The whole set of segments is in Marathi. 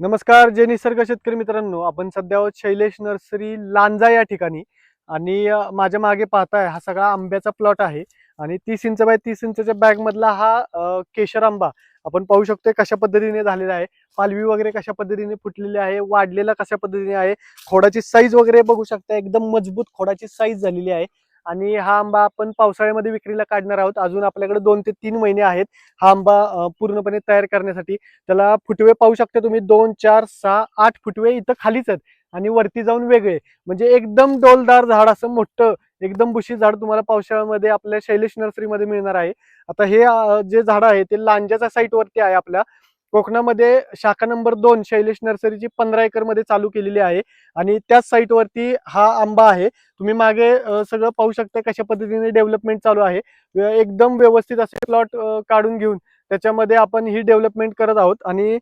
नमस्कार जय निसर्ग शेतकरी मित्रांनो. आपण सध्या शैलेश नर्सरी लांजा या ठिकाणी. आणि माझ्या मागे पाहताय हा सगळा आंब्याचा प्लॉट आहे. आणि तीस इंच बाय तीस इंचच्या बॅग मधला हा केशर आंबा आपण पाहू शकतोय कशा पद्धतीने झालेला आहे. पालवी वगैरे कशा पद्धतीने फुटलेली आहे वाढलेला कशा पद्धतीने आहे खोडाची साईज वगैरे बघू शकता एकदम मजबूत खोडाची साईज झालेली आहे. आणि हा आंबा आपण पावसाळ्यामध्ये विक्रीला काढणार आहोत. अजून आपल्याकडे दोन ते तीन महिने आहेत. हा आंबा पूर्णपणे तयार करण्यासाठी. त्याला फुटवे पाहू शकता तुम्ही. दोन चार सहा आठ फुटवे इथं खालीच आहेत. आणि वरती जाऊन वेगळे. म्हणजे एकदम डोलदार झाड असं मोठं एकदम बुशी झाड तुम्हाला पावसाळ्यामध्ये आपल्या शैलेश नर्सरीमध्ये मिळणार आहे. आता हे जे झाड आहे ते लांजाच्या साईटवरती आहे आपल्या. कोकणामध्ये शाखा नंबर दोन शैलेश नर्सरीची पंधरा एकरमध्ये चालू केलेली आहे आणि त्याच साईटवरती हा आंबा आहे. तुम्ही मागे सगळं पाहू शकता कशा पद्धतीने डेव्हलपमेंट चालू आहे. एकदम व्यवस्थित असे प्लॉट काढून घेऊन त्याच्यामध्ये आपण ही डेव्हलपमेंट करत आहोत आणि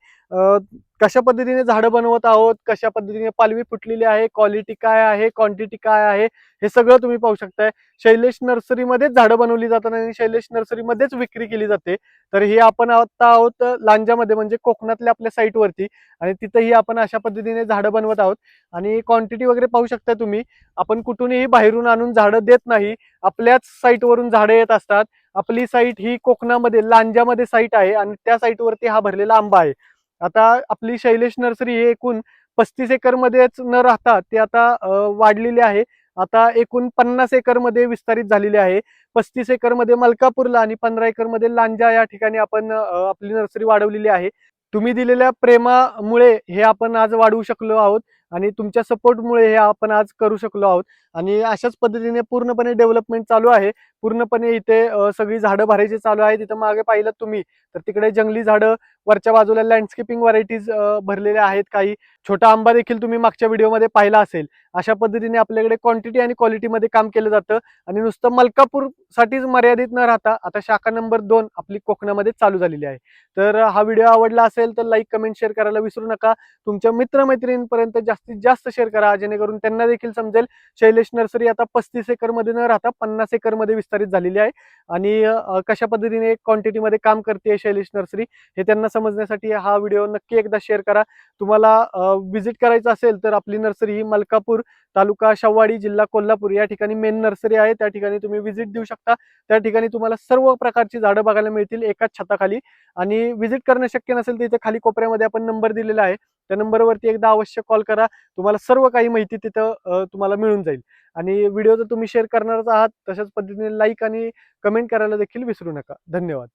कशा पद्धतीने झाडं बनवत आहोत? कशा पद्धतीने पालवी फुटलेली आहे? क्वालिटी काय आहे? क्वांटिटी काय आहे? हे सगळं तुम्ही पाहू शकताय. शैलेश नर्सरीमध्येच झाडं बनवली जातात आणि शैलेश नर्सरीमध्येच विक्री केली जाते. तर ही आपण आता आहोत लांजामध्ये म्हणजे कोकणातल्या आपल्या साईटवरती. आणि तिथंही आपण अशा पद्धतीने झाडं बनवत आहोत. आणि क्वांटिटी वगैरे पाहू शकता तुम्ही. आपण कुठूनही बाहेरून आणून झाडं देत नाही. आपल्याच साईटवरून झाडं येत असतात. आपली साईट ही कोकणामध्ये लांजामध्ये साईट आहे. आणि त्या साईटवरती हा भरलेला आंबा आहे. आता आपली शैलेश नर्सरी हे एकूण पस्तीस एकर मध्येच न राहता ती आता वाढलेले वाढलेली आहे. आता एकूण पन्नास एकरमध्ये विस्तारित झालेली आहे. पस्तीस एकरमध्ये मलकापूरला आणि पंधरा एकरमध्ये लांजा या ठिकाणी आपण आपली नर्सरी वाढवलेली आहे. तुम्ही दिलेल्या प्रेमामुळे हे आपण आज वाढवू शकलो आहोत आणि तुमच्या सपोर्टमुळे हे आपण आज करू शकलो आहोत. आणि अशाच पद्धतीने पूर्णपणे डेव्हलपमेंट चालू आहे. पूर्णपणे इथे सगळी झाडं भरायची चालू आहे. तिथं मागे पाहिलं तुम्ही तर तिकडे जंगली झाडं वरच्या बाजूला लँडस्केपिंग व्हरायटीज भरलेल्या आहेत काही. छोटा आंबा देखील तुम्ही मागच्या व्हिडिओमध्ये पाहिला असेल. अशा पद्धतीने आपल्याकडे क्वांटिटी आणि क्वालिटीमध्ये काम केलं जातं. आणि नुसतं मलकापूरसाठीच मर्यादित न राहता आता शाखा नंबर दोन आपली कोकणामध्ये चालू झालेली आहे. तर हा व्हिडिओ आवडला असेल तर लाईक कमेंट शेअर करायला विसरू नका. तुमच्या मित्रमैत्रिणींपर्यंत जास्तीत जास्त शेअर करा जेणेकरून त्यांना देखील समजेल. शैलेश नर्सरी आता पस्तीस एकरमध्ये न राहता पन्नास एकरमध्ये विस्तारित झालेली आहे. आणि कशा पद्धतीने क्वांटिटीमध्ये काम करते शैलेश नर्सरी हे त्यांना समजण्यासाठी हा व्हिडिओ नक्की एकदा शेअर करा. तुम्हाला व्हिजिट करायचं असेल तर आपली नर्सरी ही मलकापूर तालुका शव्वाडी जिल्हा कोल्हापूर या ठिकाणी मेन नर्सरी आहे. त्या ठिकाणी तुम्ही व्हिजिट देऊ शकता. त्या ठिकाणी तुम्हाला सर्व प्रकारची झाडं बघायला मिळतील एकाच छताखाली. आणि व्हिजिट करणं शक्य नसेल तर इथे खाली कोपऱ्यामध्ये आपण नंबर दिलेला आहे. त्या नंबरवरती एकदा अवश्य कॉल करा. तुम्हाला सर्व काही माहिती तिथं तुम्हाला मिळून जाईल. आणि व्हिडिओ तर तुम्ही शेअर करणारच आहात तशाच पद्धतीने लाईक आणि कमेंट करायला देखील विसरू नका. धन्यवाद.